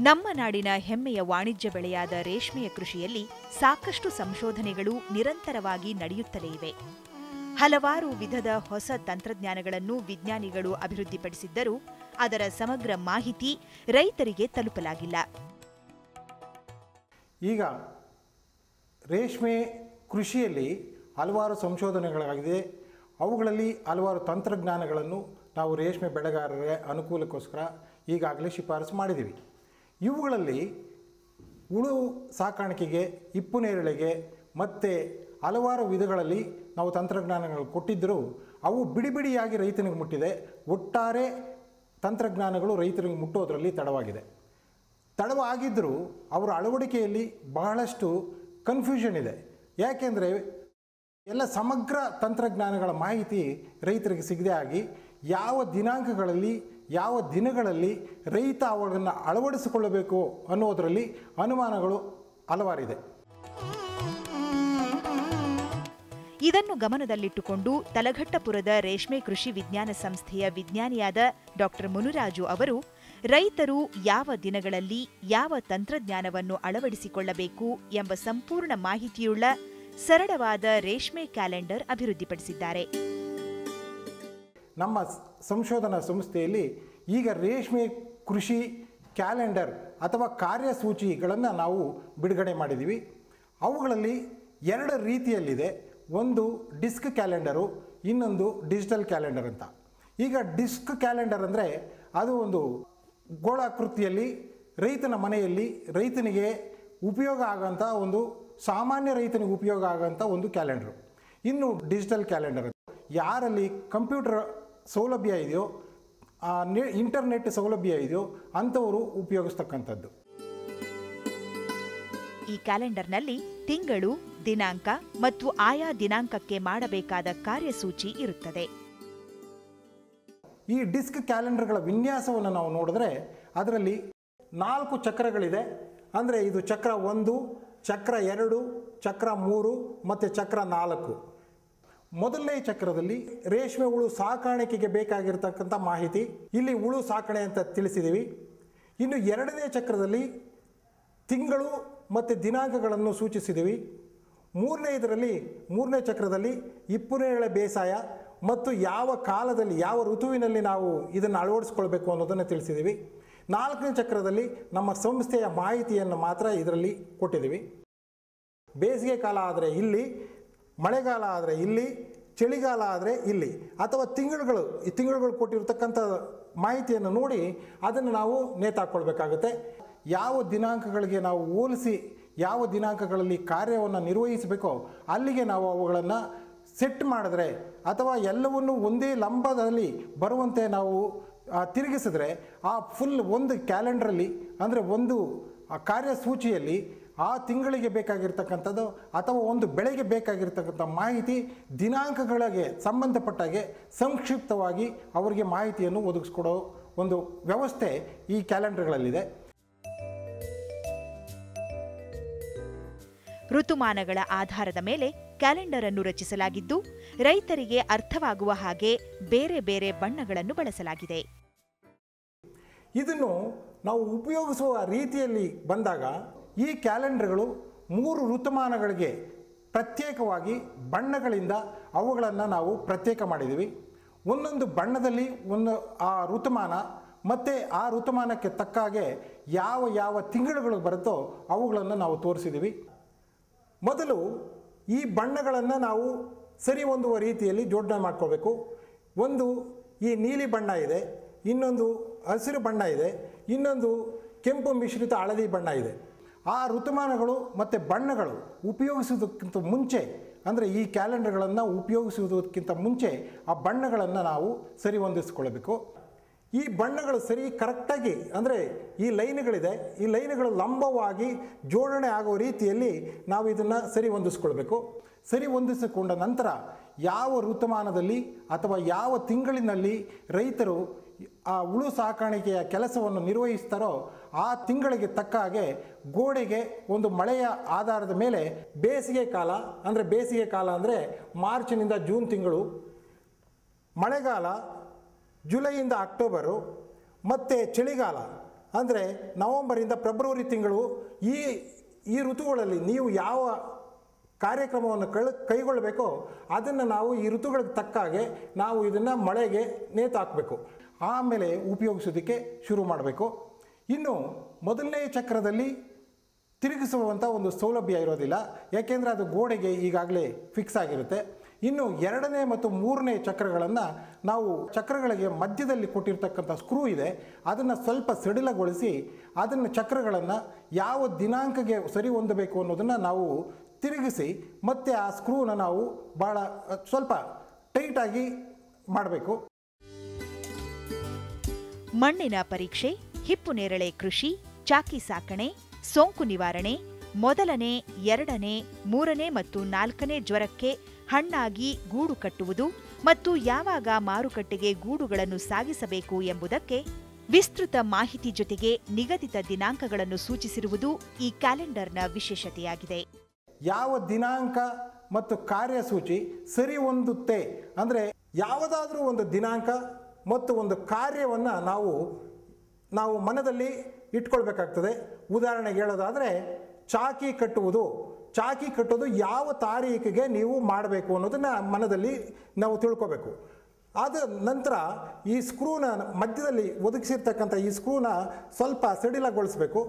ನಮ್ಮ ನಾಡಿನ ಹೆಮ್ಮೆಯ ವಾಣಿಜ್ಯ ಬೆಳೆಯಾದ ರೇಷ್ಮೆಯ ಕೃಷಿಯಲ್ಲಿ ಸಾಕಷ್ಟು ಸಂಶೋಧನೆಗಳು ನಿರಂತರವಾಗಿ ನಡೆಯುತ್ತಲೇ ಇವೆ. ಹಲವಾರು ವಿಧದ ಹೊಸ ತಂತ್ರಜ್ಞಾನಗಳನ್ನು ವಿಜ್ಞಾನಿಗಳು ಅಭಿವೃದ್ಧಿಪಡಿಸಿದ್ದರೂ ಅದರ ಸಮಗ್ರ ಮಾಹಿತಿ ರೈತರಿಗೆ ತಲುಪಲಾಗಿಲ್ಲ. ಈಗ ರೇಷ್ಮೆ ಕೃಷಿಯಲ್ಲಿ ಹಲವಾರು ಸಂಶೋಧನೆಗಳಾಗಿದೆ. ಅವುಗಳಲ್ಲಿ ಹಲವಾರು ತಂತ್ರಜ್ಞಾನಗಳನ್ನು ನಾವು ರೇಷ್ಮೆ ಬೆಳೆಗಾರರ ಅನುಕೂಲಕ್ಕೋಸ್ಕರ ಈಗಾಗಲೇ ಶಿಫಾರಸು ಮಾಡಿದ್ದೀವಿ. ಇವುಗಳಲ್ಲಿ ಹುಳು ಸಾಕಾಣಿಕೆಗೆ ಇಪ್ಪು ನೇರಳೆಗೆ ಮತ್ತು ಹಲವಾರು ವಿಧಗಳಲ್ಲಿ ನಾವು ತಂತ್ರಜ್ಞಾನಗಳು ಕೊಟ್ಟಿದ್ದರೂ ಅವು ಬಿಡಿ ಬಿಡಿಯಾಗಿ ರೈತನಿಗೆ ಮುಟ್ಟಿದೆ. ಒಟ್ಟಾರೆ ತಂತ್ರಜ್ಞಾನಗಳು ರೈತರಿಗೆ ಮುಟ್ಟೋದರಲ್ಲಿ ತಡವಾಗಿದೆ. ತಡವಾಗಿದ್ದರೂ ಅವರ ಅಳವಡಿಕೆಯಲ್ಲಿ ಬಹಳಷ್ಟು ಕನ್ಫ್ಯೂಷನ್ ಇದೆ. ಯಾಕೆಂದರೆ ಎಲ್ಲ ಸಮಗ್ರ ತಂತ್ರಜ್ಞಾನಗಳ ಮಾಹಿತಿ ರೈತರಿಗೆ ಸಿಗದೆ ಆಗಿ ಯಾವ ದಿನಾಂಕಗಳಲ್ಲಿ, ಯಾವ ದಿನಗಳಲ್ಲಿ ರೈತ ಅವುಗಳನ್ನು ಅಳವಡಿಸಿಕೊಳ್ಳಬೇಕು ಅನ್ನೋದರಲ್ಲಿ ಅನುಮಾನಗಳು ಹಲವಾರಿದೆ. ಇದನ್ನು ಗಮನದಲ್ಲಿಟ್ಟುಕೊಂಡು ತಲಘಟ್ಟಪುರದ ರೇಷ್ಮೆ ಕೃಷಿ ವಿಜ್ಞಾನ ಸಂಸ್ಥೆಯ ವಿಜ್ಞಾನಿಯಾದ ಡಾಕ್ಟರ್ ಮುನುರಾಜು ಅವರು, ರೈತರು ಯಾವ ದಿನಗಳಲ್ಲಿ ಯಾವ ತಂತ್ರಜ್ಞಾನವನ್ನು ಅಳವಡಿಸಿಕೊಳ್ಳಬೇಕು ಎಂಬ ಸಂಪೂರ್ಣ ಮಾಹಿತಿಯುಳ್ಳ ಸರಳವಾದ ರೇಷ್ಮೆ ಕ್ಯಾಲೆಂಡರ್ ಅಭಿವೃದ್ಧಿಪಡಿಸಿದ್ದಾರೆ. ನಮ್ಮ ಸಂಶೋಧನಾ ಸಂಸ್ಥೆಯಲ್ಲಿ ಈಗ ರೇಷ್ಮೆ ಕೃಷಿ ಕ್ಯಾಲೆಂಡರ್ ಅಥವಾ ಕಾರ್ಯಸೂಚಿಗಳನ್ನು ನಾವು ಬಿಡುಗಡೆ ಮಾಡಿದ್ದೀವಿ. ಅವುಗಳಲ್ಲಿ ಎರಡು ರೀತಿಯಲ್ಲಿದೆ. ಒಂದು ಡಿಸ್ಕ್ ಕ್ಯಾಲೆಂಡರು ಇನ್ನೊಂದು ಡಿಜಿಟಲ್ ಕ್ಯಾಲೆಂಡರ್ ಅಂತ. ಈಗ ಡಿಸ್ಕ್ ಕ್ಯಾಲೆಂಡರ್ ಅಂದರೆ ಅದು ಒಂದು ಗೋಳಾಕೃತಿಯಲ್ಲಿ, ರೈತನ ಮನೆಯಲ್ಲಿ ರೈತನಿಗೆ ಉಪಯೋಗ ಆಗೋಂಥ ಒಂದು ಸಾಮಾನ್ಯ ರೈತನಿಗೆ ಉಪಯೋಗ ಆಗೋಂಥ ಒಂದು ಕ್ಯಾಲೆಂಡರು ಇನ್ನು ಡಿಜಿಟಲ್ ಕ್ಯಾಲೆಂಡರ್ ಯಾರಲ್ಲಿ ಕಂಪ್ಯೂಟರ್ ಸೌಲಭ್ಯ ಇದೆಯೋ ಇಂಟರ್ನೆಟ್ ಸೌಲಭ್ಯ ಇದೆಯೋ, ಅಂಥವರು ಉಪಯೋಗಿಸ್ತಕ್ಕಂಥದ್ದು. ಈ ಕ್ಯಾಲೆಂಡರ್ನಲ್ಲಿ ತಿಂಗಳು ದಿನಾಂಕ ಮತ್ತು ಆಯಾ ದಿನಾಂಕಕ್ಕೆ ಮಾಡಬೇಕಾದ ಕಾರ್ಯಸೂಚಿ ಇರುತ್ತದೆ. ಈ ಡಿಸ್ಕ್ ಕ್ಯಾಲೆಂಡರ್ಗಳ ವಿನ್ಯಾಸವನ್ನು ನಾವು ನೋಡಿದ್ರೆ ಅದರಲ್ಲಿ ನಾಲ್ಕು ಚಕ್ರಗಳಿದೆ. ಅಂದರೆ ಇದು ಚಕ್ರ ಒಂದು, ಚಕ್ರ ಎರಡು, ಚಕ್ರ ಮೂರು ಮತ್ತು ಚಕ್ರ ನಾಲ್ಕು. ಮೊದಲನೇ ಚಕ್ರದಲ್ಲಿ ರೇಷ್ಮೆ ಹುಳು ಸಾಕಾಣಿಕೆಗೆ ಬೇಕಾಗಿರ್ತಕ್ಕಂಥ ಮಾಹಿತಿ. ಇಲ್ಲಿ ಹುಳು ಸಾಕಣೆ ಅಂತ ತಿಳಿಸಿದ್ದೀವಿ ಇನ್ನು ಎರಡನೇ ಚಕ್ರದಲ್ಲಿ ತಿಂಗಳು ಮತ್ತು ದಿನಾಂಕಗಳನ್ನು ಸೂಚಿಸಿದ್ದೀವಿ ಮೂರನೇ ಇದರಲ್ಲಿ, ಮೂರನೇ ಚಕ್ರದಲ್ಲಿ ಇಪ್ಪುನೇಳೆ ಬೇಸಾಯ ಮತ್ತು ಯಾವ ಕಾಲದಲ್ಲಿ, ಯಾವ ಋತುವಿನಲ್ಲಿ ನಾವು ಇದನ್ನು ಅಳವಡಿಸ್ಕೊಳ್ಬೇಕು ಅನ್ನೋದನ್ನು ತಿಳಿಸಿದ್ದೀವಿ. ನಾಲ್ಕನೇ ಚಕ್ರದಲ್ಲಿ ನಮ್ಮ ಸಂಸ್ಥೆಯ ಮಾಹಿತಿಯನ್ನು ಮಾತ್ರ ಇದರಲ್ಲಿ ಕೊಟ್ಟಿದ್ದೀವಿ. ಬೇಸಿಗೆ ಕಾಲ ಆದರೆ ಇಲ್ಲಿ, ಮಳೆಗಾಲ ಆದರೆ ಇಲ್ಲಿ, ಚಳಿಗಾಲ ಆದರೆ ಇಲ್ಲಿ ಅಥವಾ ತಿಂಗಳುಗಳು, ಈ ತಿಂಗಳುಗಳು ಕೊಟ್ಟಿರ್ತಕ್ಕಂಥ ಮಾಹಿತಿಯನ್ನು ನೋಡಿ ಅದನ್ನು ನಾವು ನೇತಾಕೊಳ್ಬೇಕಾಗುತ್ತೆ ಯಾವ ದಿನಾಂಕಗಳಿಗೆ ನಾವು ಹೋಲಿಸಿ ಯಾವ ದಿನಾಂಕಗಳಲ್ಲಿ ಕಾರ್ಯವನ್ನು ನಿರ್ವಹಿಸಬೇಕೋ ಅಲ್ಲಿಗೆ ನಾವು ಅವುಗಳನ್ನು ಸೆಟ್ ಮಾಡಿದ್ರೆ ಅಥವಾ ಎಲ್ಲವನ್ನು ಒಂದೇ ಲಂಬದಲ್ಲಿ ಬರುವಂತೆ ನಾವು ತಿರುಗಿಸಿದ್ರೆ ಆ ಫುಲ್ ಒಂದು ಕ್ಯಾಲೆಂಡ್ರಲ್ಲಿ ಅಂದರೆ ಒಂದು ಕಾರ್ಯಸೂಚಿಯಲ್ಲಿ ಆ ತಿಂಗಳಿಗೆ ಬೇಕಾಗಿರ್ತಕ್ಕಂಥದ್ದು ಅಥವಾ ಒಂದು ಬೆಳೆಗೆ ಬೇಕಾಗಿರ್ತಕ್ಕಂಥ ಮಾಹಿತಿ ದಿನಾಂಕಗಳಿಗೆ ಸಂಬಂಧಪಟ್ಟಾಗೆ ಸಂಕ್ಷಿಪ್ತವಾಗಿ ಅವರಿಗೆ ಮಾಹಿತಿಯನ್ನು ಒದಗಿಸ್ಕೊಡೋ ಒಂದು ವ್ಯವಸ್ಥೆ ಈ ಕ್ಯಾಲೆಂಡರ್ಗಳಲ್ಲಿದೆ ಋತುಮಾನಗಳ ಆಧಾರದ ಮೇಲೆ ಕ್ಯಾಲೆಂಡರ್ ಅನ್ನು ರಚಿಸಲಾಗಿದ್ದು, ರೈತರಿಗೆ ಅರ್ಥವಾಗುವ ಹಾಗೆ ಬೇರೆ ಬೇರೆ ಬಣ್ಣಗಳನ್ನು ಬಳಸಲಾಗಿದೆ. ಇದನ್ನು ನಾವು ಉಪಯೋಗಿಸುವ ರೀತಿಯಲ್ಲಿ ಬಂದಾಗ ಈ ಕ್ಯಾಲೆಂಡರ್ಗಳು ಮೂರು ಋತುಮಾನಗಳಿಗೆ ಪ್ರತ್ಯೇಕವಾಗಿ ಬಣ್ಣಗಳಿಂದ ಅವುಗಳನ್ನು ನಾವು ಪ್ರತ್ಯೇಕ ಮಾಡಿದ್ದೀವಿ. ಒಂದೊಂದು ಬಣ್ಣದಲ್ಲಿ ಒಂದು ಆ ಋತುಮಾನ ಮತ್ತು ಆ ಋತುಮಾನಕ್ಕೆ ತಕ್ಕ ಹಾಗೆ ಯಾವ ಯಾವ ತಿಂಗಳುಗಳು ಬರುತ್ತೋ ಅವುಗಳನ್ನು ನಾವು ತೋರಿಸಿದ್ದೀವಿ. ಮೊದಲು ಈ ಬಣ್ಣಗಳನ್ನು ನಾವು ಸರಿ ಹೊಂದುವ ರೀತಿಯಲ್ಲಿ ಜೋಡಣೆ ಮಾಡ್ಕೋಬೇಕು. ಒಂದು ಈ ನೀಲಿ ಬಣ್ಣ ಇದೆ, ಇನ್ನೊಂದು ಹಸಿರು ಬಣ್ಣ ಇದೆ, ಇನ್ನೊಂದು ಕೆಂಪು ಮಿಶ್ರಿತ ಹಳದಿ ಬಣ್ಣ ಇದೆ. ಆ ಋತುಮಾನಗಳು ಮತ್ತು ಬಣ್ಣಗಳು ಉಪಯೋಗಿಸುವುದಕ್ಕಿಂತ ಮುಂಚೆ, ಅಂದರೆ ಈ ಕ್ಯಾಲೆಂಡರ್ಗಳನ್ನು ಉಪಯೋಗಿಸುವುದಕ್ಕಿಂತ ಮುಂಚೆ ಆ ಬಣ್ಣಗಳನ್ನು ನಾವು ಸರಿ ಹೊಂದಿಸ್ಕೊಳ್ಬೇಕು ಈ ಬಣ್ಣಗಳು ಸರಿ ಕರೆಕ್ಟಾಗಿ ಅಂದರೆ ಈ ಲೈನ್ಗಳಿದೆ. ಈ ಲೈನ್ಗಳು ಲಂಬವಾಗಿ ಜೋಡಣೆ ಆಗೋ ರೀತಿಯಲ್ಲಿ ನಾವು ಇದನ್ನು ಸರಿ ಹೊಂದಿಸ್ಕೊಳ್ಬೇಕು. ಸರಿ ಹೊಂದಿಸಿಕೊಂಡ ನಂತರ ಯಾವ ಋತುಮಾನದಲ್ಲಿ ಅಥವಾ ಯಾವ ತಿಂಗಳಿನಲ್ಲಿ ರೈತರು ಆ ಹುಳು ಸಾಕಾಣಿಕೆಯ ಕೆಲಸವನ್ನು ನಿರ್ವಹಿಸ್ತಾರೋ ಆ ತಿಂಗಳಿಗೆ ತಕ್ಕ ಹಾಗೆ ಗೋಡೆಗೆ ಒಂದು ಮಳೆಯ ಆಧಾರದ ಮೇಲೆ ಬೇಸಿಗೆ ಕಾಲ ಅಂದರೆ ಬೇಸಿಗೆ ಕಾಲ ಅಂದರೆ ಮಾರ್ಚ್ನಿಂದ ಜೂನ್ ತಿಂಗಳು, ಮಳೆಗಾಲ ಜುಲೈಯಿಂದ ಅಕ್ಟೋಬರು, ಮತ್ತು ಚಳಿಗಾಲ, ಅಂದರೆ ನವಂಬರಿಂದ ಫೆಬ್ರವರಿ ತಿಂಗಳು, ಈ ಈ ಋತುಗಳಲ್ಲಿ ನೀವು ಯಾವ ಕಾರ್ಯಕ್ರಮವನ್ನು ಕಳ್, ಕೈಗೊಳ್ಳಬೇಕೋ ಅದನ್ನು ನಾವು ಈ ಋತುಗಳಿಗೆ ತಕ್ಕ ಹಾಗೆ ನಾವು ಇದನ್ನು ಮಳೆಗೆ ನೇತಾಕಬೇಕು ಆಮೇಲೆ ಉಪಯೋಗಿಸೋದಕ್ಕೆ ಶುರು ಮಾಡಬೇಕು. ಇನ್ನು ಮೊದಲನೇ ಚಕ್ರದಲ್ಲಿ ತಿರುಗಿಸುವಂಥ ಒಂದು ಸೌಲಭ್ಯ ಇರೋದಿಲ್ಲ. ಯಾಕೆಂದರೆ ಅದು ಗೋಡೆಗೆ ಈಗಾಗಲೇ ಫಿಕ್ಸ್ ಆಗಿರುತ್ತೆ. ಇನ್ನು ಎರಡನೇ ಮತ್ತು ಮೂರನೇ ಚಕ್ರಗಳನ್ನು ನಾವು ಚಕ್ರಗಳಿಗೆ ಮಧ್ಯದಲ್ಲಿ ಕೊಟ್ಟಿರ್ತಕ್ಕಂಥ ಸ್ಕ್ರೂ ಇದೆ. ಅದನ್ನು ಸ್ವಲ್ಪ ಸಡಿಲಗೊಳಿಸಿ ಅದನ್ನು ಚಕ್ರಗಳನ್ನು ಯಾವ ದಿನಾಂಕಕ್ಕೆ ಸರಿ ಹೊಂದಬೇಕು ಅನ್ನೋದನ್ನು ನಾವು ತಿರುಗಿಸಿ ಮತ್ತೆ ಆ ಸ್ಕ್ರೂನ ನಾವು ಭಾಳ ಸ್ವಲ್ಪ ಟೈಟಾಗಿ ಮಾಡಬೇಕು. ಮಣ್ಣಿನ ಪರೀಕ್ಷೆ, ಹಿಪ್ಪು ನೇರಳೆ ಕೃಷಿ, ಚಾಕಿ ಸಾಕಣೆ, ಸೋಂಕು ನಿವಾರಣೆ, ಮೊದಲನೇ, ಎರಡನೇ, ಮೂರನೇ ಮತ್ತು ನಾಲ್ಕನೇ ಜ್ವರಕ್ಕೆ ಹಣ್ಣಾಗಿ ಗೂಡು ಕಟ್ಟುವುದು ಮತ್ತು ಯಾವಾಗ ಮಾರುಕಟ್ಟೆಗೆ ಗೂಡುಗಳನ್ನು ಸಾಗಿಸಬೇಕು ಎಂಬುದಕ್ಕೆ ವಿಸ್ತೃತ ಮಾಹಿತಿ ಜೊತೆಗೆ ನಿಗದಿತ ದಿನಾಂಕಗಳನ್ನು ಸೂಚಿಸಿರುವುದು ಈ ಕ್ಯಾಲೆಂಡರ್ನ ವಿಶೇಷತೆಯಾಗಿದೆ. ಯಾವ ದಿನಾಂಕ ಮತ್ತು ಕಾರ್ಯಸೂಚಿ ಸರಿ ಹೊಂದುತ್ತೆ? ಅಂದರೆ ಯಾವುದಾದ್ರೂ ಒಂದು ದಿನಾಂಕ ಮತ್ತು ಒಂದು ಕಾರ್ಯವನ್ನು ನಾವು ನಾವು ಮನದಲ್ಲಿ ಇಟ್ಕೊಳ್ಬೇಕಾಗ್ತದೆ. ಉದಾಹರಣೆಗೆ ಹೇಳೋದಾದರೆ, ಚಾಕಿ ಕಟ್ಟುವುದು ಚಾಕಿ ಕಟ್ಟೋದು ಯಾವ ತಾರೀಕಿಗೆ ನೀವು ಮಾಡಬೇಕು ಅನ್ನೋದನ್ನು ಮನದಲ್ಲಿ ನಾವು ತಿಳ್ಕೊಬೇಕು. ಆದ ನಂತರ ಈ ಸ್ಕ್ರೂನ ಮಧ್ಯದಲ್ಲಿ ಒದಗಿಸಿರ್ತಕ್ಕಂಥ ಈ ಸ್ಕ್ರೂನ ಸ್ವಲ್ಪ ಸಡಿಲಗೊಳಿಸಬೇಕು.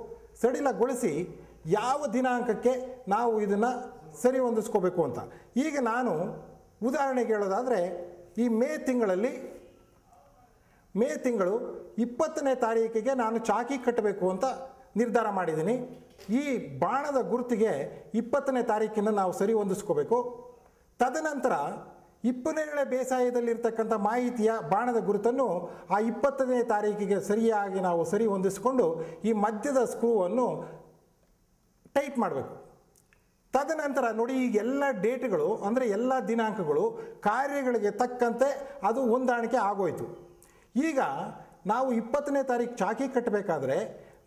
ಸಡಿಲಗೊಳಿಸಿ ಯಾವ ದಿನಾಂಕಕ್ಕೆ ನಾವು ಇದನ್ನು ಸರಿ ಹೊಂದಿಸ್ಕೋಬೇಕು ಅಂತ. ಈಗ ನಾನು ಉದಾಹರಣೆಗೆ ಹೇಳೋದಾದರೆ ಈ ಮೇ ತಿಂಗಳಲ್ಲಿ, ಮೇ ತಿಂಗಳು ಇಪ್ಪತ್ತನೇ ತಾರೀಕಿಗೆ ನಾನು ಚಾಕಿ ಕಟ್ಟಬೇಕು ಅಂತ ನಿರ್ಧಾರ ಮಾಡಿದ್ದೀನಿ. ಈ ಬಾಣದ ಗುರುತಿಗೆ ಇಪ್ಪತ್ತನೇ ತಾರೀಕಿನ ನಾವು ಸರಿ ಹೊಂದಿಸ್ಕೋಬೇಕು. ತದನಂತರ ಇಪ್ಪನೇಳೆ ಬೇಸಾಯದಲ್ಲಿರ್ತಕ್ಕಂಥ ಮಾಹಿತಿಯ ಬಾಣದ ಗುರುತನ್ನು ಆ ಇಪ್ಪತ್ತನೇ ತಾರೀಕಿಗೆ ಸರಿಯಾಗಿ ನಾವು ಸರಿ ಹೊಂದಿಸಿಕೊಂಡು ಈ ಮಧ್ಯದ ಸ್ಕ್ರೂವನ್ನು ಟೈಪ್ ಮಾಡಬೇಕು. ತದನಂತರ ನೋಡಿ ಈ ಎಲ್ಲ ಡೇಟ್ಗಳು ಅಂದರೆ ಎಲ್ಲ ದಿನಾಂಕಗಳು ಕಾರ್ಯಗಳಿಗೆ ತಕ್ಕಂತೆ ಅದು ಹೊಂದಾಣಿಕೆ ಆಗೋಯಿತು. ಈಗ ನಾವು ಇಪ್ಪತ್ತನೇ ತಾರೀಕು ಚಾಕಿ ಕಟ್ಟಬೇಕಾದ್ರೆ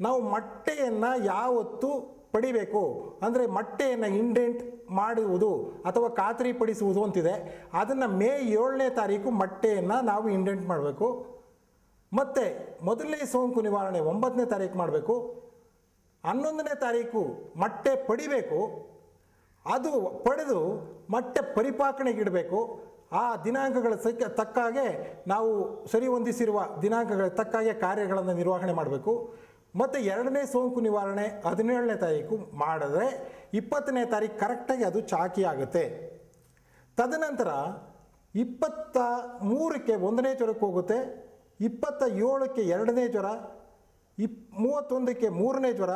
ನಾವು ಮೊಟ್ಟೆಯನ್ನು ಯಾವತ್ತು ಪಡಿಬೇಕು? ಅಂದರೆ ಮೊಟ್ಟೆಯನ್ನು ಇಂಡೆಂಟ್ ಮಾಡುವುದು ಅಥವಾ ಖಾತ್ರಿಪಡಿಸುವುದು ಅಂತಿದೆ. ಅದನ್ನು ಮೇ ಏಳನೇ ತಾರೀಕು ಮೊಟ್ಟೆಯನ್ನು ನಾವು ಇಂಡೆಂಟ್ ಮಾಡಬೇಕು. ಮತ್ತು ಮೊದಲನೇ ಸೋಂಕು ನಿವಾರಣೆ ಒಂಬತ್ತನೇ ತಾರೀಕು ಮಾಡಬೇಕು. ಹನ್ನೊಂದನೇ ತಾರೀಕು ಮೊಟ್ಟೆ ಪಡಿಬೇಕು. ಅದು ಪಡೆದು ಮೊಟ್ಟೆ ಪರಿಪಾಕಣೆಗಿಡಬೇಕು ಆ ದಿನಾಂಕಗಳ ಸಕ್ಕ ತಕ್ಕ ಹಾಗೆ ನಾವು ಸರಿ ಹೊಂದಿಸಿರುವ ದಿನಾಂಕಗಳ ತಕ್ಕ ಹಾಗೆ ಕಾರ್ಯಗಳನ್ನು ನಿರ್ವಹಣೆ ಮಾಡಬೇಕು. ಮತ್ತು ಎರಡನೇ ಸೋಂಕು ನಿವಾರಣೆ ಹದಿನೇಳನೇ ತಾರೀಕು ಮಾಡಿದ್ರೆ ಇಪ್ಪತ್ತನೇ ತಾರೀಕು ಕರೆಕ್ಟಾಗಿ ಅದು ಚಾಕಿ ಆಗುತ್ತೆ. ತದನಂತರ ಇಪ್ಪತ್ತ ಮೂರಕ್ಕೆ ಒಂದನೇ ಜ್ವರಕ್ಕೆ ಹೋಗುತ್ತೆ, ಇಪ್ಪತ್ತ ಏಳಕ್ಕೆ ಎರಡನೇ ಜ್ವರ, ಇಪ್ ಮೂವತ್ತೊಂದಕ್ಕೆ ಮೂರನೇ ಜ್ವರ,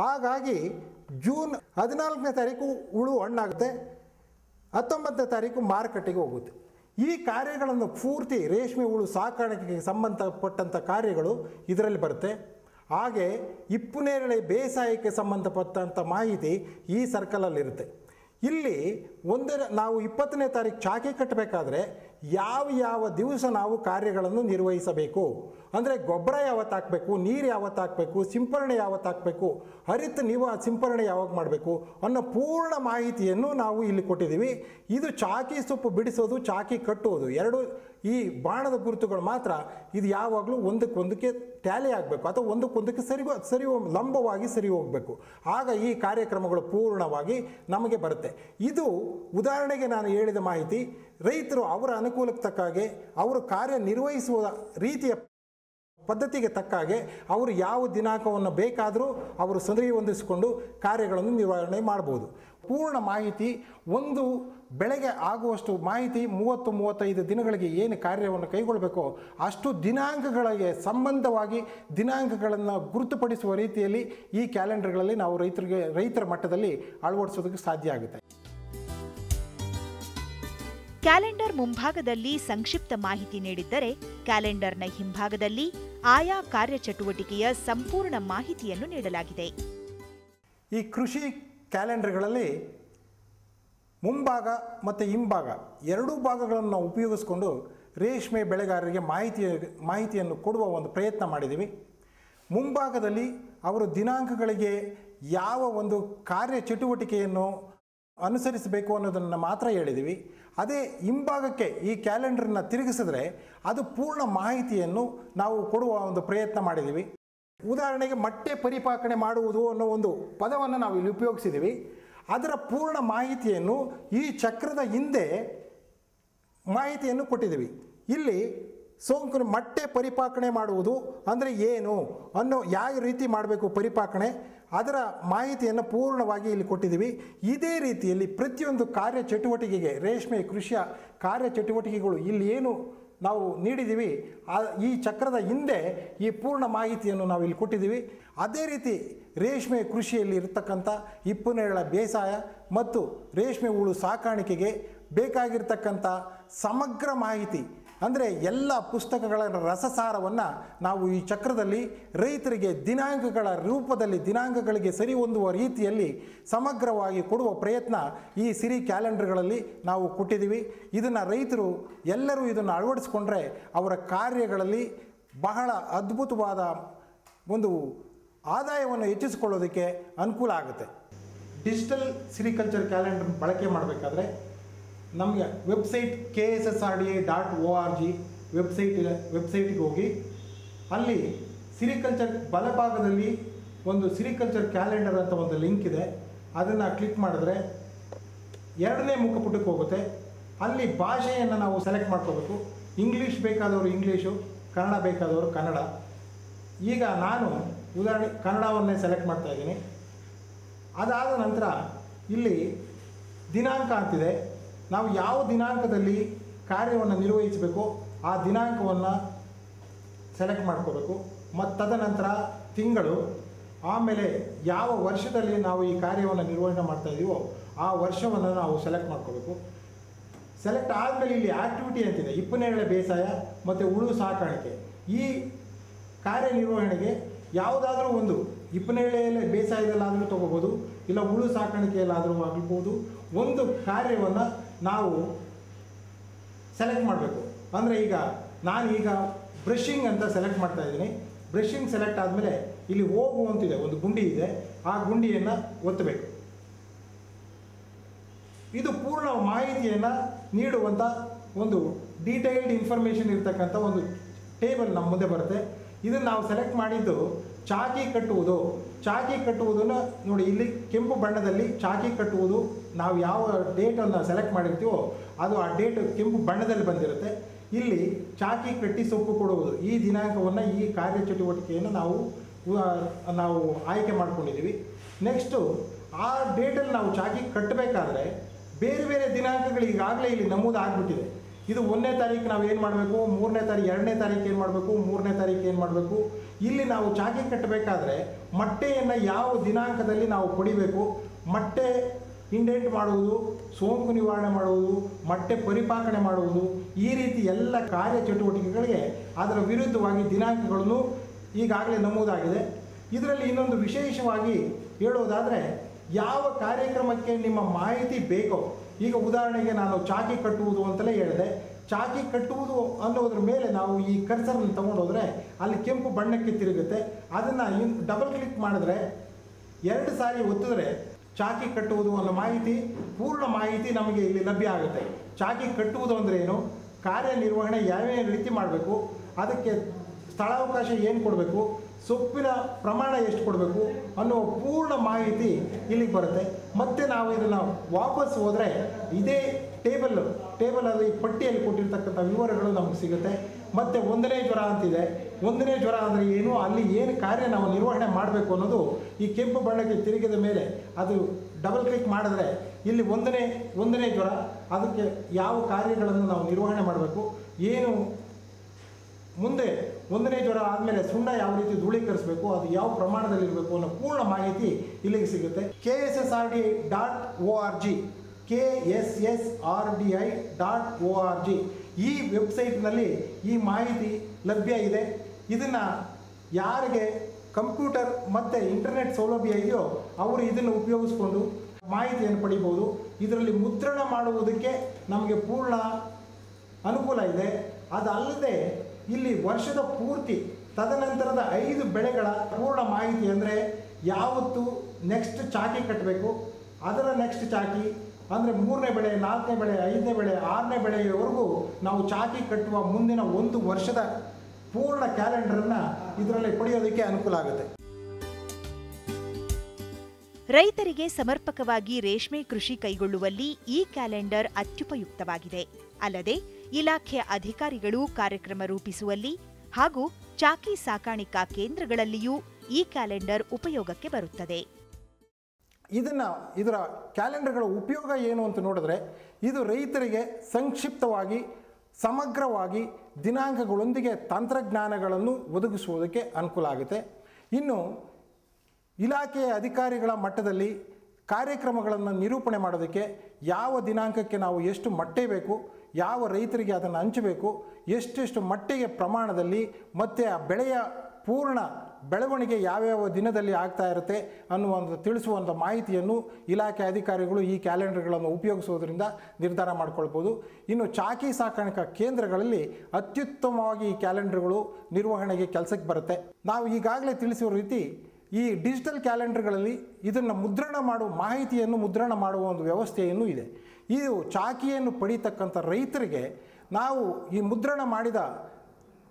ಹಾಗಾಗಿ ಜೂನ್ ಹದಿನಾಲ್ಕನೇ ತಾರೀಕು ಹುಳು ಹಣ್ಣಾಗುತ್ತೆ, ಹತ್ತೊಂಬತ್ತನೇ ತಾರೀಕು ಮಾರುಕಟ್ಟೆಗೆ ಹೋಗುತ್ತೆ. ಈ ಕಾರ್ಯಗಳನ್ನು ಪೂರ್ತಿ ರೇಷ್ಮೆ ಹುಳು ಸಾಕಾಣಿಕೆಗೆ ಸಂಬಂಧಪಟ್ಟಂಥ ಕಾರ್ಯಗಳು ಇದರಲ್ಲಿ ಬರುತ್ತೆ. ಹಾಗೆ ಇಪ್ಪುನೇರಳೆ ಬೇಸಾಯಕ್ಕೆ ಸಂಬಂಧಪಟ್ಟಂಥ ಮಾಹಿತಿ ಈ ಸರ್ಕಲಲ್ಲಿರುತ್ತೆ ಇಲ್ಲಿ ಒಂದೇ ನಾವು ಇಪ್ಪತ್ತನೇ ತಾರೀಕು ಚಾಕಿ ಕಟ್ಟಬೇಕಾದ್ರೆ ಯಾವ ಯಾವ ದಿವಸ ನಾವು ಕಾರ್ಯಗಳನ್ನು ನಿರ್ವಹಿಸಬೇಕು? ಅಂದರೆ ಗೊಬ್ಬರ ಯಾವತ್ತು ಹಾಕಬೇಕು, ನೀರು ಯಾವತ್ತು ಹಾಕಬೇಕು, ಸಿಂಪರಣೆ ಯಾವತ್ತು ಹಾಕಬೇಕು, ಹರಿತ ನೀವು ಆ ಸಿಂಪರಣೆ ಯಾವಾಗ ಮಾಡಬೇಕು ಅನ್ನೋ ಪೂರ್ಣ ಮಾಹಿತಿಯನ್ನು ನಾವು ಇಲ್ಲಿ ಕೊಟ್ಟಿದ್ದೀವಿ. ಇದು ಚಾಕಿ ಸೊಪ್ಪು ಬಿಡಿಸೋದು, ಚಾಕಿ ಕಟ್ಟುವುದು ಎರಡು ಈ ಬಾಣದ ಗುರುತುಗಳು ಮಾತ್ರ ಇದು ಯಾವಾಗಲೂ ಒಂದಕ್ಕೊಂದಕ್ಕೆ ಟ್ಯಾಲಿ ಆಗಬೇಕು ಅಥವಾ ಒಂದಕ್ಕೊಂದಕ್ಕೆ ಸರಿ ಸರಿ ಲಂಬವಾಗಿ ಸರಿ ಹೋಗಬೇಕು. ಆಗ ಈ ಕಾರ್ಯಕ್ರಮಗಳು ಪೂರ್ಣವಾಗಿ ನಮಗೆ ಬರುತ್ತೆ. ಇದು ಉದಾಹರಣೆಗೆ ನಾನು ಹೇಳಿದ ಮಾಹಿತಿ ರೈತರು ಅವರ ಅನುಕೂಲಕ್ಕೆ ತಕ್ಕ ಹಾಗೆ ಅವರು ಕಾರ್ಯನಿರ್ವಹಿಸುವ ರೀತಿಯ ಪದ್ಧತಿಗೆ ತಕ್ಕ ಹಾಗೆ ಅವರು ಯಾವ ದಿನಾಂಕವನ್ನು ಬೇಕಾದರೂ ಅವರು ಸರಿ ಹೊಂದಿಸಿಕೊಂಡು ಕಾರ್ಯಗಳನ್ನು ನಿರ್ವಹಣೆ ಮಾಡ್ಬೋದು. ಪೂರ್ಣ ಮಾಹಿತಿ, ಒಂದು ಬೆಳೆಗೆ ಆಗುವಷ್ಟು ಮಾಹಿತಿ ಮೂವತ್ತು, ಮೂವತ್ತೈದು ದಿನಗಳಿಗೆ ಏನು ಕಾರ್ಯವನ್ನು ಕೈಗೊಳ್ಳಬೇಕೋ ಅಷ್ಟು ದಿನಾಂಕಗಳಿಗೆ ಸಂಬಂಧವಾಗಿ ದಿನಾಂಕಗಳನ್ನು ಗುರುತುಪಡಿಸುವ ರೀತಿಯಲ್ಲಿ ಈ ಕ್ಯಾಲೆಂಡರ್ಗಳಲ್ಲಿ ನಾವು ರೈತರಿಗೆ, ರೈತರ ಮಟ್ಟದಲ್ಲಿ ಅಳವಡಿಸೋದಕ್ಕೆ ಸಾಧ್ಯ ಆಗುತ್ತೆ. ಕ್ಯಾಲೆಂಡರ್ ಮುಂಭಾಗದಲ್ಲಿ ಸಂಕ್ಷಿಪ್ತ ಮಾಹಿತಿ ನೀಡಿದ್ದರೆ ಕ್ಯಾಲೆಂಡರ್ನ ಹಿಂಭಾಗದಲ್ಲಿ ಆಯಾ ಕಾರ್ಯಚಟುವಟಿಕೆಯ ಸಂಪೂರ್ಣ ಮಾಹಿತಿಯನ್ನು ನೀಡಲಾಗಿದೆ. ಈ ಕೃಷಿ ಕ್ಯಾಲೆಂಡರ್ಗಳಲ್ಲಿ ಮುಂಭಾಗ ಮತ್ತು ಹಿಂಭಾಗ ಎರಡೂ ಭಾಗಗಳನ್ನು ನಾವು ಉಪಯೋಗಿಸ್ಕೊಂಡು ರೇಷ್ಮೆ ಬೆಳೆಗಾರರಿಗೆ ಮಾಹಿತಿ ಮಾಹಿತಿಯನ್ನು ಕೊಡುವ ಒಂದು ಪ್ರಯತ್ನ ಮಾಡಿದ್ದೀವಿ. ಮುಂಭಾಗದಲ್ಲಿ ಅವರು ದಿನಾಂಕಗಳಿಗೆ ಯಾವ ಒಂದು ಕಾರ್ಯ ಚಟುವಟಿಕೆಯನ್ನು ಅನುಸರಿಸಬೇಕು ಅನ್ನೋದನ್ನು ಮಾತ್ರ ಹೇಳಿದ್ದೀವಿ. ಅದೇ ಹಿಂಭಾಗಕ್ಕೆ ಈ ಕ್ಯಾಲೆಂಡರ್ನ ತಿರುಗಿಸಿದ್ರೆ ಅದು ಪೂರ್ಣ ಮಾಹಿತಿಯನ್ನು ನಾವು ಕೊಡುವ ಒಂದು ಪ್ರಯತ್ನ ಮಾಡಿದ್ದೀವಿ. ಉದಾಹರಣೆಗೆ ಮೊಟ್ಟೆ ಪರಿಪಾಕಣೆ ಮಾಡುವುದು ಅನ್ನೋ ಒಂದು ಪದವನ್ನು ನಾವು ಇಲ್ಲಿ ಉಪಯೋಗಿಸಿದ್ದೀವಿ. ಅದರ ಪೂರ್ಣ ಮಾಹಿತಿಯನ್ನು ಈ ಚಕ್ರದ ಹಿಂದೆ ಮಾಹಿತಿಯನ್ನು ಕೊಟ್ಟಿದ್ದೀವಿ. ಇಲ್ಲಿ ಸೋಂಕು ಮೊಟ್ಟೆ ಪರಿಪಾಕಣೆ ಮಾಡುವುದು ಅಂದರೆ ಏನು ಅನ್ನೋ ಯಾವ ರೀತಿ ಮಾಡಬೇಕು ಪರಿಪಾಕಣೆ? ಅದರ ಮಾಹಿತಿಯನ್ನು ಪೂರ್ಣವಾಗಿ ಇಲ್ಲಿ ಕೊಟ್ಟಿದ್ದೀವಿ. ಇದೇ ರೀತಿಯಲ್ಲಿ ಪ್ರತಿಯೊಂದು ಕಾರ್ಯ ಚಟುವಟಿಕೆಗೆ ರೇಷ್ಮೆ ಕೃಷಿಯ ಕಾರ್ಯ ಚಟುವಟಿಕೆಗಳು ಇಲ್ಲಿ ಏನು ನಾವು ನೀಡಿದ್ದೀವಿ. ಈ ಚಕ್ರದ ಹಿಂದೆ ಈ ಪೂರ್ಣ ಮಾಹಿತಿಯನ್ನು ನಾವು ಇಲ್ಲಿ ಕೊಟ್ಟಿದ್ದೀವಿ. ಅದೇ ರೀತಿ ರೇಷ್ಮೆ ಕೃಷಿಯಲ್ಲಿ ಇರತಕ್ಕಂಥ ಹಿಪ್ಪುನೇರಳ ಬೇಸಾಯ ಮತ್ತು ರೇಷ್ಮೆ ಹುಳು ಸಾಕಾಣಿಕೆಗೆ ಬೇಕಾಗಿರ್ತಕ್ಕಂಥ ಸಮಗ್ರ ಮಾಹಿತಿ ಅಂದರೆ ಎಲ್ಲ ಪುಸ್ತಕಗಳ ರಸಸಾರವನ್ನು ನಾವು ಈ ಚಕ್ರದಲ್ಲಿ ರೈತರಿಗೆ ದಿನಾಂಕಗಳ ರೂಪದಲ್ಲಿ ದಿನಾಂಕಗಳಿಗೆ ಸರಿ ಹೊಂದುವ ರೀತಿಯಲ್ಲಿ ಸಮಗ್ರವಾಗಿ ಕೊಡುವ ಪ್ರಯತ್ನ ಈ ಸಿರಿ ಕ್ಯಾಲೆಂಡರ್ಗಳಲ್ಲಿ ನಾವು ಕೊಟ್ಟಿದ್ದೀವಿ. ಇದನ್ನು ರೈತರು ಎಲ್ಲರೂ ಇದನ್ನು ಅಳವಡಿಸ್ಕೊಂಡ್ರೆ ಅವರ ಕಾರ್ಯಗಳಲ್ಲಿ ಬಹಳ ಅದ್ಭುತವಾದ ಒಂದು ಆದಾಯವನ್ನು ಹೆಚ್ಚಿಸಿಕೊಳ್ಳೋದಕ್ಕೆ ಅನುಕೂಲ ಆಗುತ್ತೆ. ಡಿಜಿಟಲ್ ಸಿರಿಕಲ್ಚರ್ ಕ್ಯಾಲೆಂಡರ್ ಬಳಕೆ ಮಾಡಬೇಕಾದ್ರೆ ನಮಗೆ website K S S R D A dot O R G website ವೆಬ್ಸೈಟಿಗೆ ಹೋಗಿ. ಅಲ್ಲಿ ಸಿರಿಕಲ್ಚರ್ ಬಲಭಾಗದಲ್ಲಿ ಒಂದು ಸಿರಿಕಲ್ಚರ್ ಕ್ಯಾಲೆಂಡರ್ ಅಂತ ಒಂದು ಲಿಂಕ್ ಇದೆ. ಅದನ್ನು ಕ್ಲಿಕ್ ಮಾಡಿದ್ರೆ ಎರಡನೇ ಮುಖಪುಟಕ್ಕೆ ಹೋಗುತ್ತೆ. ಅಲ್ಲಿ ಭಾಷೆಯನ್ನು ನಾವು ಸೆಲೆಕ್ಟ್ ಮಾಡ್ಕೋಬೇಕು. ಇಂಗ್ಲೀಷ್ ಬೇಕಾದವರು ಇಂಗ್ಲೀಷು ಕನ್ನಡ ಬೇಕಾದವರು ಕನ್ನಡ. ಈಗ ನಾನು ಉದಾಹರಣೆ, ಕನ್ನಡವನ್ನೇ ಸೆಲೆಕ್ಟ್ ಮಾಡ್ತಾ ಇದ್ದೀನಿ. ಅದಾದ ನಂತರ ಇಲ್ಲಿ ದಿನಾಂಕ ಅಂತಿದೆ. ನಾವು ಯಾವ ದಿನಾಂಕದಲ್ಲಿ ಕಾರ್ಯವನ್ನು ನಿರ್ವಹಿಸಬೇಕು, ಆ ದಿನಾಂಕವನ್ನು ಸೆಲೆಕ್ಟ್ ಮಾಡ್ಕೋಬೇಕು. ಮತ್ತು ತದನಂತರ ತಿಂಗಳು, ಆಮೇಲೆ ಯಾವ ವರ್ಷದಲ್ಲಿ ನಾವು ಈ ಕಾರ್ಯವನ್ನು ನಿರ್ವಹಣೆ ಮಾಡ್ತಾ ಇದ್ದೀವೋ ಆ ವರ್ಷವನ್ನು ನಾವು ಸೆಲೆಕ್ಟ್ ಮಾಡ್ಕೋಬೇಕು. ಸೆಲೆಕ್ಟ್ ಆದಮೇಲೆ ಇಲ್ಲಿ ಆಕ್ಟಿವಿಟಿ ಅಂತಿದೆ. ಇಪ್ಪನೇಳೆ ಬೇಸಾಯ ಮತ್ತು ಉಳು ಸಾಕಾಣಿಕೆ. ಈ ಕಾರ್ಯನಿರ್ವಹಣೆಗೆ ಯಾವುದಾದ್ರೂ ಒಂದು ಇಪ್ಪನೇಳೆಯಲ್ಲಿ ಬೇಸಾಯದಲ್ಲಾದರೂ ತೊಗೋಬೋದು, ಇಲ್ಲ ಉಳು ಸಾಕಾಣಿಕೆಯಲ್ಲಾದರೂ ಆಗಬಹುದು ಒಂದು ಕಾರ್ಯವನ್ನು ನಾವು ಸೆಲೆಕ್ಟ್ ಮಾಡಬೇಕು. ಅಂದರೆ ಈಗ ನಾನು ಈಗ ಬ್ರಷಿಂಗ್ ಅಂತ ಸೆಲೆಕ್ಟ್ ಮಾಡ್ತಾ ಇದ್ದೀನಿ. ಬ್ರಷಿಂಗ್ ಸೆಲೆಕ್ಟ್ ಆದಮೇಲೆ ಇಲ್ಲಿ ಹೋಗು ಅಂತಿದೆ, ಒಂದು ಗುಂಡಿ ಇದೆ. ಆ ಗುಂಡಿಯನ್ನು ಒತ್ತಬೇಕು. ಇದು ಪೂರ್ಣ ಮಾಹಿತಿಯನ್ನು ನೀಡುವಂಥ ಒಂದು ಡೀಟೈಲ್ಡ್ ಇನ್ಫಾರ್ಮೇಷನ್ ಇರ್ತಕ್ಕಂಥ ಒಂದು ಟೇಬಲ್ ನಮ್ಮ ಮುಂದೆ ಬರುತ್ತೆ. ಇದನ್ನು ನಾವು ಸೆಲೆಕ್ಟ್ ಮಾಡಿದ್ದು ಚಾಕಿ ಕಟ್ಟುವುದು. ಚಾಕಿ ಕಟ್ಟುವುದನ್ನು ನೋಡಿ, ಇಲ್ಲಿ ಕೆಂಪು ಬಣ್ಣದಲ್ಲಿ ಚಾಕಿ ಕಟ್ಟುವುದು ನಾವು ಯಾವ ಡೇಟನ್ನು ಸೆಲೆಕ್ಟ್ ಮಾಡಿರ್ತೀವೋ, ಅದು ಆ ಡೇಟ್ ಕೆಂಪು ಬಣ್ಣದಲ್ಲಿ ಬಂದಿರುತ್ತೆ. ಇಲ್ಲಿ ಚಾಕಿ ಕಟ್ಟಿ ಸೊಪ್ಪು ಕೊಡುವುದು. ಈ ದಿನಾಂಕವನ್ನು ಈ ಕಾರ್ಯಚಟುವಟಿಕೆಯನ್ನು ನಾವು ನಾವು ಆಯ್ಕೆ ಮಾಡ್ಕೊಂಡಿದ್ದೀವಿ ನೆಕ್ಸ್ಟು ಆ ಡೇಟಲ್ಲಿ ನಾವು ಚಾಕಿ ಕಟ್ಟಬೇಕಾದ್ರೆ ಬೇರೆ ಬೇರೆ ದಿನಾಂಕಗಳು ಈಗಾಗಲೇ ಇಲ್ಲಿ ನಮೂದು ಆಗಿಬಿಟ್ಟಿದೆ ಇದು ಒಂದನೇ ತಾರೀಕು ನಾವು ಏನು ಮಾಡಬೇಕು? ಮೂರನೇ ತಾರೀಕು, ಎರಡನೇ ತಾರೀಕು ಏನು ಮಾಡಬೇಕು? ಮೂರನೇ ತಾರೀಕು ಏನು ಮಾಡಬೇಕು? ಇಲ್ಲಿ ನಾವು ಚಾಕಿ ಕಟ್ಟಬೇಕಾದ್ರೆ ಮೊಟ್ಟೆಯನ್ನು ಯಾವ ದಿನಾಂಕದಲ್ಲಿ ನಾವು ಪಡಿಬೇಕು ಮೊಟ್ಟೆ ಇಂಡೆಂಟ್ ಮಾಡುವುದು, ಸೋಂಕು ನಿವಾರಣೆ ಮಾಡುವುದು, ಮೊಟ್ಟೆ ಪರಿಪಾಕಣೆ ಮಾಡುವುದು, ಈ ರೀತಿ ಎಲ್ಲ ಕಾರ್ಯ ಚಟುವಟಿಕೆಗಳಿಗೆ ಅದರ ವಿರುದ್ಧವಾಗಿ ದಿನಾಂಕಗಳನ್ನು ಈಗಾಗಲೇ ನಮೂದಾಗಿದೆ. ಇದರಲ್ಲಿ ಇನ್ನೊಂದು ವಿಶೇಷವಾಗಿ ಹೇಳೋದಾದರೆ ಯಾವ ಕಾರ್ಯಕ್ರಮಕ್ಕೆ ನಿಮ್ಮ ಮಾಹಿತಿ ಬೇಕೋ ಈಗ ಉದಾಹರಣೆಗೆ ನಾನು ಚಾಕಿ ಕಟ್ಟುವುದು ಅಂತಲೇ ಹೇಳಿದೆ. ಚಾಕಿ ಕಟ್ಟುವುದು ಅನ್ನೋದ್ರ ಮೇಲೆ ನಾವು ಈ ಕರ್ಸರ್ನ ತಗೊಂಡೋದ್ರೆ ಅಲ್ಲಿ ಕೆಂಪು ಬಣ್ಣಕ್ಕೆ ತಿರುಗುತ್ತೆ. ಅದನ್ನು ಇನ್ ಡಬಲ್ ಕ್ಲಿಕ್ ಮಾಡಿದ್ರೆ ಎರಡು ಸಾರಿ ಒತ್ತಿದ್ರೆ ಚಾಕಿ ಕಟ್ಟುವುದು ಅನ್ನೋ ಮಾಹಿತಿ, ಪೂರ್ಣ ಮಾಹಿತಿ ನಮಗೆ ಇಲ್ಲಿ ಲಭ್ಯ ಆಗುತ್ತೆ. ಚಾಕಿ ಕಟ್ಟುವುದು ಅಂದರೆ ಏನು? ಕಾರ್ಯನಿರ್ವಹಣೆ ಯಾವ್ಯಾವ ರೀತಿ ಮಾಡಬೇಕು? ಅದಕ್ಕೆ ಸ್ಥಳಾವಕಾಶ ಏನು ಕೊಡಬೇಕು? ಸೊಪ್ಪಿನ ಪ್ರಮಾಣ ಎಷ್ಟು ಕೊಡಬೇಕು ಅನ್ನೋ ಪೂರ್ಣ ಮಾಹಿತಿ ಇಲ್ಲಿಗೆ ಬರುತ್ತೆ. ಮತ್ತೆ ನಾವು ಇದನ್ನು ವಾಪಸ್ ಹೋದರೆ ಇದೇ ಟೇಬಲ್ ಟೇಬಲಲ್ಲಿ ಪಟ್ಟಿಯಲ್ಲಿ ಕೊಟ್ಟಿರ್ತಕ್ಕಂಥ ವಿವರಗಳು ನಮಗೆ ಸಿಗುತ್ತೆ. ಮತ್ತು ಒಂದನೇ ಜ್ವರ ಅಂತಿದೆ. ಒಂದನೇ ಜ್ವರ ಅಂದರೆ ಏನು? ಅಲ್ಲಿ ಏನು ಕಾರ್ಯ ನಾವು ನಿರ್ವಹಣೆ ಮಾಡಬೇಕು ಅನ್ನೋದು ಈ ಕೆಂಪು ಬಣ್ಣಕ್ಕೆ ತಿರುಗಿದ ಮೇಲೆ ಅದು ಡಬಲ್ ಕ್ಲಿಕ್ ಮಾಡಿದ್ರೆ ಇಲ್ಲಿ ಒಂದನೇ ಒಂದನೇ ಜ್ವರ, ಅದಕ್ಕೆ ಯಾವ ಕಾರ್ಯಗಳನ್ನು ನಾವು ನಿರ್ವಹಣೆ ಮಾಡಬೇಕು, ಏನು ಒಂದನೇ ಜ್ವರ ಆದಮೇಲೆ ಸುಣ್ಣ ಯಾವ ರೀತಿ ಧೂಳೀಕರಿಸಬೇಕು, ಅದು ಯಾವ ಪ್ರಮಾಣದಲ್ಲಿ ಇರಬೇಕು ಅನ್ನೋ ಪೂರ್ಣ ಮಾಹಿತಿ ಇಲ್ಲಿಗೆ ಸಿಗುತ್ತೆ. K S S R D dot O R G K S S R D I dot O R G ಈ ವೆಬ್ಸೈಟ್ನಲ್ಲಿ ಈ ಮಾಹಿತಿ ಲಭ್ಯ ಇದೆ. ಇದನ್ನು ಯಾರಿಗೆ ಕಂಪ್ಯೂಟರ್ ಮತ್ತು ಇಂಟರ್ನೆಟ್ ಸೌಲಭ್ಯ ಇದೆಯೋ ಅವರು ಇದನ್ನು ಉಪಯೋಗಿಸ್ಕೊಂಡು ಮಾಹಿತಿಯನ್ನು ಪಡಿಬೋದು ಇದರಲ್ಲಿ ಮುದ್ರಣ ಮಾಡುವುದಕ್ಕೆ ನಮಗೆ ಪೂರ್ಣ ಅನುಕೂಲ ಇದೆ. ಅದಲ್ಲದೆ ಇಲ್ಲಿ ವರ್ಷದ ಪೂರ್ತಿ ತದನಂತರದ ಐದು ಬೆಳೆಗಳ ಪೂರ್ಣ ಮಾಹಿತಿ ಅಂದರೆ ಯಾವತ್ತು ನೆಕ್ಸ್ಟ್ ಚಾಕಿ ಕಟ್ಟಬೇಕು, ಅದರ ನೆಕ್ಸ್ಟ್ ಚಾಕಿ ಅಂದರೆ ಮೂರನೇ ಬೆಳೆ, ನಾಲ್ಕನೇ ಬೆಳೆ, ಐದನೇ ಬೆಳೆ, ಆರನೇ ಬೆಳೆಯವರೆಗೂ ನಾವು ಚಾಕಿ ಕಟ್ಟುವ ಮುಂದಿನ ಒಂದು ವರ್ಷದ ಪೂರ್ಣ ಕ್ಯಾಲೆಂಡರನ್ನು ಇದರಲ್ಲಿ ಪಡೆಯೋದಕ್ಕೆ ಅನುಕೂಲ ಆಗುತ್ತೆ. ರೈತರಿಗೆ ಸಮರ್ಪಕವಾಗಿ ರೇಷ್ಮೆ ಕೃಷಿ ಕೈಗೊಳ್ಳುವಲ್ಲಿ ಈ ಕ್ಯಾಲೆಂಡರ್ ಅತ್ಯುಪಯುಕ್ತವಾಗಿದೆ. ಅಲ್ಲದೆ ಇಲಾಖೆಯ ಅಧಿಕಾರಿಗಳು ಕಾರ್ಯಕ್ರಮ ರೂಪಿಸುವಲ್ಲಿ ಹಾಗೂ ಚಾಕಿ ಸಾಕಾಣಿಕಾ ಕೇಂದ್ರಗಳಲ್ಲಿಯೂ ಈ ಕ್ಯಾಲೆಂಡರ್ ಉಪಯೋಗಕ್ಕೆ ಬರುತ್ತದೆ. ಇದನ್ನು ಇದರ ಕ್ಯಾಲೆಂಡರ್ಗಳ ಉಪಯೋಗ ಏನು ಅಂತ ನೋಡಿದ್ರೆ ಇದು ರೈತರಿಗೆ ಸಂಕ್ಷಿಪ್ತವಾಗಿ, ಸಮಗ್ರವಾಗಿ ದಿನಾಂಕಗಳೊಂದಿಗೆ ತಂತ್ರಜ್ಞಾನಗಳನ್ನು ಒದಗಿಸುವುದಕ್ಕೆ ಅನುಕೂಲ ಆಗುತ್ತೆ. ಇನ್ನು ಇಲಾಖೆಯ ಅಧಿಕಾರಿಗಳ ಮಟ್ಟದಲ್ಲಿ ಕಾರ್ಯಕ್ರಮಗಳನ್ನು ನಿರೂಪಣೆ ಮಾಡೋದಕ್ಕೆ ಯಾವ ದಿನಾಂಕಕ್ಕೆ ನಾವು ಎಷ್ಟು ಮಟ್ಟೆ ಬೇಕು ಯಾವ ರೈತರಿಗೆ ಅದನ್ನು ಹಂಚಬೇಕು, ಎಷ್ಟೆಷ್ಟು ಮಟ್ಟಿಗೆ ಪ್ರಮಾಣದಲ್ಲಿ ಮತ್ತು ಆ ಬೆಳೆಯ ಪೂರ್ಣ ಬೆಳವಣಿಗೆ ಯಾವ್ಯಾವ ದಿನದಲ್ಲಿ ಆಗ್ತಾ ಇರುತ್ತೆ ಅನ್ನುವಂಥ ತಿಳಿಸುವಂಥ ಮಾಹಿತಿಯನ್ನು ಇಲಾಖೆ ಅಧಿಕಾರಿಗಳು ಈ ಕ್ಯಾಲೆಂಡರ್ಗಳನ್ನು ಉಪಯೋಗಿಸುವುದರಿಂದ ನಿರ್ಧಾರ ಮಾಡಿಕೊಳ್ಬೋದು. ಇನ್ನು ಚಾಕಿ ಸಾಕಾಣಿಕಾ ಕೇಂದ್ರಗಳಲ್ಲಿ ಅತ್ಯುತ್ತಮವಾಗಿ ಈ ಕ್ಯಾಲೆಂಡರ್ಗಳು ನಿರ್ವಹಣೆಗೆ ಕೆಲಸಕ್ಕೆ ಬರುತ್ತೆ. ನಾವು ಈಗಾಗಲೇ ತಿಳಿಸುವ ರೀತಿ ಈ ಡಿಜಿಟಲ್ ಕ್ಯಾಲೆಂಡರ್ಗಳಲ್ಲಿ ಇದನ್ನು ಮುದ್ರಣ ಮಾಡುವ ಮಾಹಿತಿಯನ್ನು ಮುದ್ರಣ ಮಾಡುವ ಒಂದು ವ್ಯವಸ್ಥೆಯನ್ನು ಇದೆ. ಇದು ಚಾಕಿಯನ್ನು ಪಡೀತಕ್ಕಂಥ ರೈತರಿಗೆ ನಾವು ಈ ಮುದ್ರಣ ಮಾಡಿದ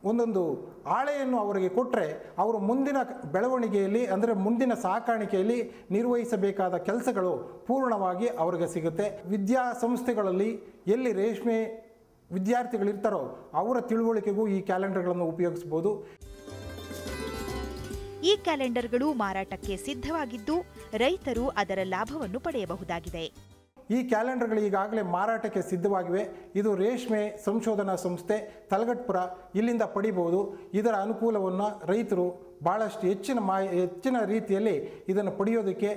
ಒಂದೊಂದು ಆಳೆಯನ್ನು ಅವರಿಗೆ ಕೊಟ್ಟರೆ ಅವರು ಮುಂದಿನ ಬೆಳವಣಿಗೆಯಲ್ಲಿ, ಅಂದರೆ ಮುಂದಿನ ಸಾಕಾಣಿಕೆಯಲ್ಲಿ ನಿರ್ವಹಿಸಬೇಕಾದ ಕೆಲಸಗಳು ಪೂರ್ಣವಾಗಿ ಅವರಿಗೆ ಸಿಗುತ್ತೆ. ವಿದ್ಯಾಸಂಸ್ಥೆಗಳಲ್ಲಿ ಎಲ್ಲಿ ರೇಷ್ಮೆ ವಿದ್ಯಾರ್ಥಿಗಳಿರ್ತಾರೋ ಅವರ ತಿಳುವಳಿಕೆಗೂ ಈ ಕ್ಯಾಲೆಂಡರ್ಗಳನ್ನು ಉಪಯೋಗಿಸ್ಬೋದು. ಈ ಕ್ಯಾಲೆಂಡರ್ಗಳು ಮಾರಾಟಕ್ಕೆ ಸಿದ್ಧವಾಗಿದ್ದು ರೈತರು ಅದರ ಲಾಭವನ್ನು ಪಡೆಯಬಹುದಾಗಿದೆ. ಈ ಕ್ಯಾಲೆಂಡರ್ಗಳು ಈಗಾಗಲೇ ಮಾರಾಟಕ್ಕೆ ಸಿದ್ಧವಾಗಿವೆ. ಇದು ರೇಷ್ಮೆ ಸಂಶೋಧನಾ ಸಂಸ್ಥೆ ತಲಗಟ್ಪುರ ಇಲ್ಲಿಂದ ಪಡಿಬೋದು ಇದರ ಅನುಕೂಲವನ್ನು ರೈತರು ಭಾಳಷ್ಟು ಹೆಚ್ಚಿನ ಮಾ, ಹೆಚ್ಚಿನ ರೀತಿಯಲ್ಲಿ ಇದನ್ನು ಪಡೆಯೋದಕ್ಕೆ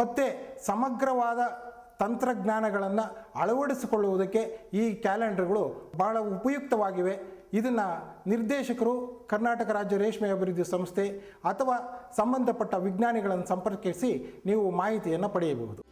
ಮತ್ತು ಸಮಗ್ರವಾದ ತಂತ್ರಜ್ಞಾನಗಳನ್ನು ಅಳವಡಿಸಿಕೊಳ್ಳುವುದಕ್ಕೆ ಈ ಕ್ಯಾಲೆಂಡರ್ಗಳು ಭಾಳ ಉಪಯುಕ್ತವಾಗಿವೆ. ಇದನ್ನು ನಿರ್ದೇಶಕರು ಕರ್ನಾಟಕ ರಾಜ್ಯ ರೇಷ್ಮೆ ಅಭಿವೃದ್ಧಿ ಸಂಸ್ಥೆ ಅಥವಾ ಸಂಬಂಧಪಟ್ಟ ವಿಜ್ಞಾನಿಗಳನ್ನು ಸಂಪರ್ಕಿಸಿ ನೀವು ಮಾಹಿತಿಯನ್ನು ಪಡೆಯಬಹುದು.